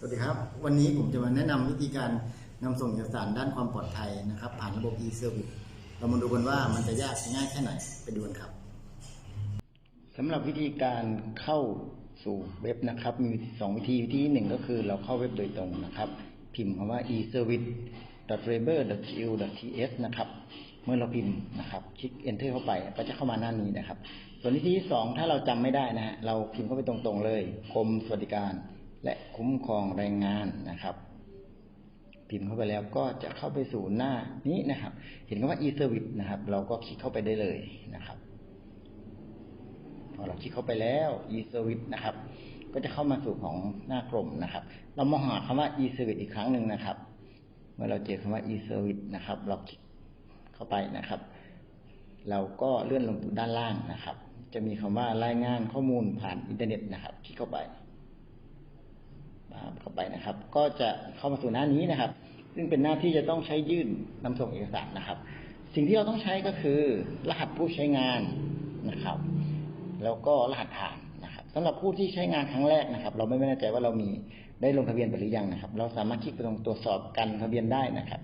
สวัสดีครับ วันนี้ผมจะมาแนะนำวิธีการนำส่งเอกสารด้านความปลอดภัยนะครับ ผ่านระบบ e-service เรามาดูกันว่ามันจะยากง่ายแค่ไหนไปดูกันครับสำหรับวิธีการเข้าสู่เว็บนะครับ มีสองวิธีวิธีหนึ่งก็คือเราเข้าเว็บโดยตรงนะครับ พิมพ์คำว่า e-service.faber.gu.ts นะครับ เมื่อเราพิมพ์นะครับ คลิก enter เข้าไปก็จะเข้ามาหน้านี้นะครับ ส่วนวิธีที่สองถ้าเราจำไม่ได้นะฮะเราพิมพ์เข้าไปตรงๆเลยกรมสวัสดิการ และคุ้มครองแรงงานนะครับ พิมพ์เข้าไปแล้วก็จะเข้าไปสู่หน้านี้นะครับ เห็นคำว่า e-service นะครับ เราก็คลิกเข้าไปได้เลยนะครับ พอเราคลิกเข้าไปแล้ว e-service นะครับ ก็จะเข้ามาสู่ของหน้ากรมนะครับ เรามองหาคำว่า e-service อีกครั้งหนึ่งนะครับ เมื่อเราเจอคำว่า e-service นะครับ เราคลิกเข้าไปนะครับเราก็เลื่อนลงดูด้านล่างนะครับ จะมีคำว่ารายงานข้อมูลผ่านอินเทอร์เน็ตนะครับ คลิกเข้าไป เข้าไปนะครับ ก็จะเข้ามาสู่หน้านี้นะครับ ซึ่งเป็นหน้าที่จะต้องใช้ยื่นนำส่งเอกสารนะครับ สิ่งที่เราต้องใช้ก็คือ รหัสผู้ใช้งานนะครับ แล้วก็รหัสผ่านนะครับสำหรับผู้ที่ใช้งานครั้งแรกนะครับ เราไม่แน่ใจว่าเรามีได้ลงทะเบียนไปหรือยังนะครับ เราสามารถคลิกไปตรงตรวจสอบการลงทะเบียนได้นะครับ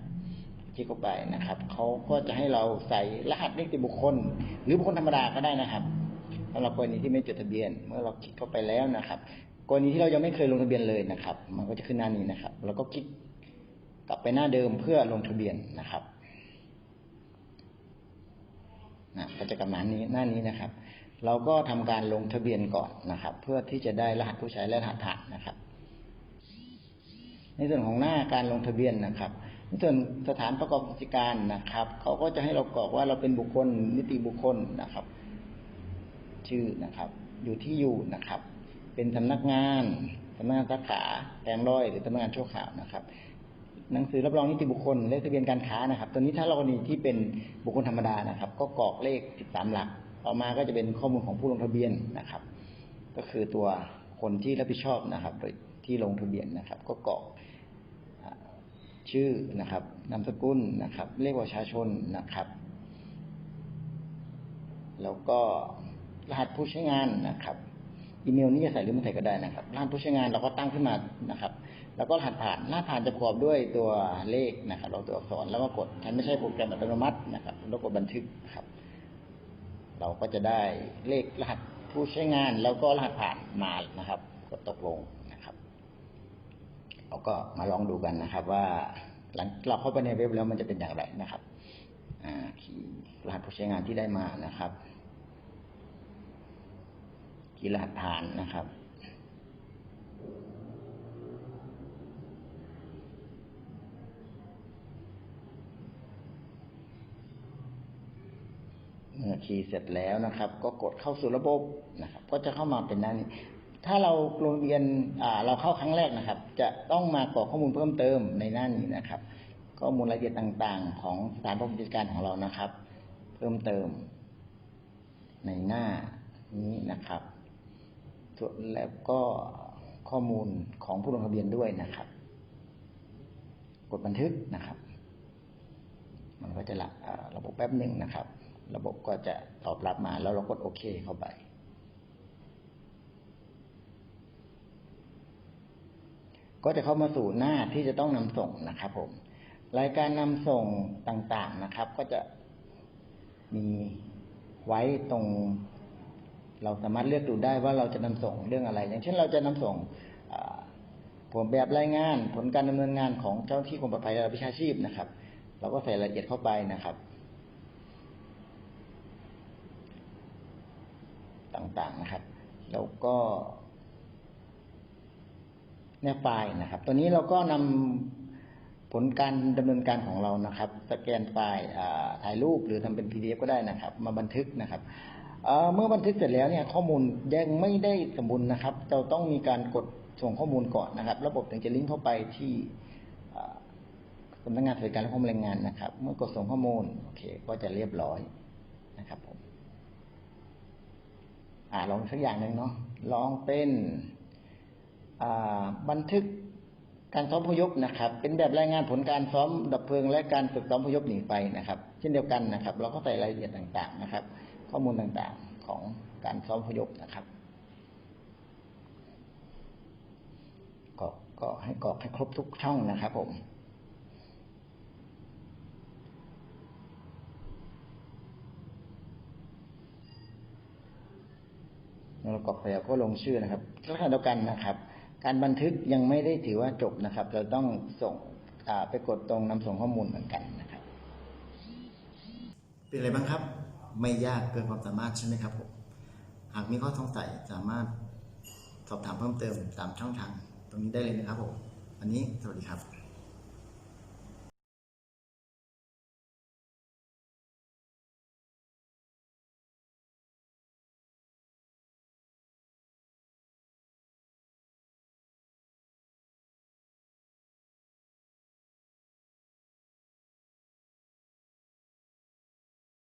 คลิกเข้าไปนะครับเขาก็จะให้เราใส่รหัสนิติบุคคล หรือบุคคลธรรมดาก็ได้นะครับสำหรับกรณีที่ไม่จดทะเบียน เมื่อเราคลิกเข้าไปแล้วนะครับ กรณีที่เรายังไม่เคยลงทะเบียนเลยนะครับ มันก็จะขึ้นหน้านี้นะครับ แล้วก็คลิกกลับไปหน้าเดิมเพื่อลงทะเบียนนะครับนะก็จะกลับมานี้หน้านี้นะครับ เราก็ทำการลงทะเบียนก่อนนะครับ เพื่อที่จะได้รหัสผู้ใช้และรหัสผ่านนะครับ ในส่วนของหน้าการลงทะเบียนนะครับในส่วนสถานประกอบกิจการนะครับเขาก็จะให้เรากรอกว่าเราเป็นบุคคลนิติบุคคลนะครับ ชื่อนะครับ อยู่ที่อยู่นะครับ เป็นสำนักงานสำนักงานสาขาแปลงร้อยหรือสำนักงานชั่วคราวนะครับ หนังสือรับรองนิติบุคคลเลขทะเบียนการค้านะครับ ตัวนี้ถ้าเรากรณีที่เป็นบุคคลธรรมดานะครับ ก็กรอกเลข 13 หลัก ต่อมาก็จะเป็นข้อมูลของผู้ลงทะเบียนนะครับ ก็คือตัวคนที่รับผิดชอบนะครับ โดยที่ลงทะเบียนนะครับ ก็กรอกชื่อนะครับ นามสกุลนะครับ เลขประชาชนนะครับ แล้วก็รหัสผู้ใช้งานนะครับ อีเมลนี้จะใส่หรือไม่ใส่ก็ได้นะครับรหัสผู้ใช้งานเราก็ตั้งขึ้นมานะครับ แล้วก็รหัสผ่านรหัสผ่านจะประกอบด้วยตัวเลขนะครับ เราตัวอักษรแล้วก็กดฉันไม่ใช่โปรแกรมอัตโนมัตินะครับแล้วกดบันทึกครับ เราก็จะได้เลขรหัสผู้ใช้งานแล้วก็รหัสผ่านมานะครับ กดตกลงนะครับเราก็มาลองดูกันนะครับ ว่าหลังเราเข้าไปในเว็บแล้วมันจะเป็นอย่างไรนะครับ อ่ารหัสผู้ใช้งานที่ได้มานะครับ คีย์รหัสผ่านนะครับ เมื่อคีย์เสร็จแล้วนะครับ ก็กดเข้าสู่ระบบนะครับ ก็จะเข้ามาเป็นหน้านี้ถ้าเราลงเรียนอ่าเราเข้าครั้งแรกนะครับ จะต้องมากรอกข้อมูลเพิ่มเติมในหน้านี้นะครับ ข้อมูลรายละเอียดต่างๆ ของสถานประกอบการของเรานะครับ เพิ่มเติมในหน้านี้นะครับ แล้วก็ข้อมูลของผู้ลงทะเบียนด้วยนะครับ กดบันทึกนะครับ มันก็จะละระบบแป๊บหนึ่งนะครับ ระบบก็จะตอบรับมาแล้วเรากดโอเคเข้าไป ก็จะเข้ามาสู่หน้าที่จะต้องนำส่งนะครับ ผม รายการนำส่งต่างๆนะครับ ก็จะมีไว้ตรง เราสามารถเลือกดูได้ว่าเราจะนำส่งเรื่องอะไร อย่างเช่นเราจะนำส่งผลแบบรายงาน ผลการดำเนินงานของเจ้าหน้าที่ความปลอดภัยและวิชาชีพนะครับ เราก็ใส่รายละเอียดเข้าไปนะครับ ต่างๆนะครับ แล้วก็แนบไฟล์นะครับ ตัวนี้เราก็นำผลการดำเนินการของเรานะครับ สแกนไฟล์ถ่ายรูปหรือทำเป็น PDF ก็ได้นะครับ มาบันทึกนะครับ เมื่อบันทึกเสร็จแล้วเนี่ยข้อมูลยังไม่ได้สมบูรณ์นะครับ เราต้องมีการกดส่งข้อมูลก่อนนะครับ ระบบถึงจะลิงก์เข้าไปที่สำนักงานสวัสดิการและข้อมูลแรงงานนะครับ เมื่อกดส่งข้อมูลโอเค ก็จะเรียบร้อยนะครับผมอ่าลองสักอย่างหนึ่งเนาะลองเป็นบันทึกการซ้อมพยพนะครับ เป็นแบบรายงานผลการซ้อมดับเพลิง และการฝึกซ้อมพยพหนีไฟนะครับ เช่นเดียวกันนะครับ เราก็ใส่รายละเอียดต่างๆนะครับ ข้อมูลต่างๆของการซ้อมพยพนะครับก็ก็ให้กรอกให้ครบทุกช่องนะครับ ผม เรากรอกไปแล้วก็ลงชื่อนะครับลักษณะเดียวกันนะครับ การบันทึกยังไม่ได้ถือว่าจบนะครับ เราต้องส่งไปกดตรงนำส่งข้อมูลเหมือนกันนะครับ เป็นอะไรบ้างครับ ไม่ยากเกินความสามารถใช่ไหมครับผมหากมีข้อสงสัยสามารถสอบถามเพิ่มเติมตามช่องทางตรงนี้ได้เลยนะครับผมวันนี้สวัสดีครับ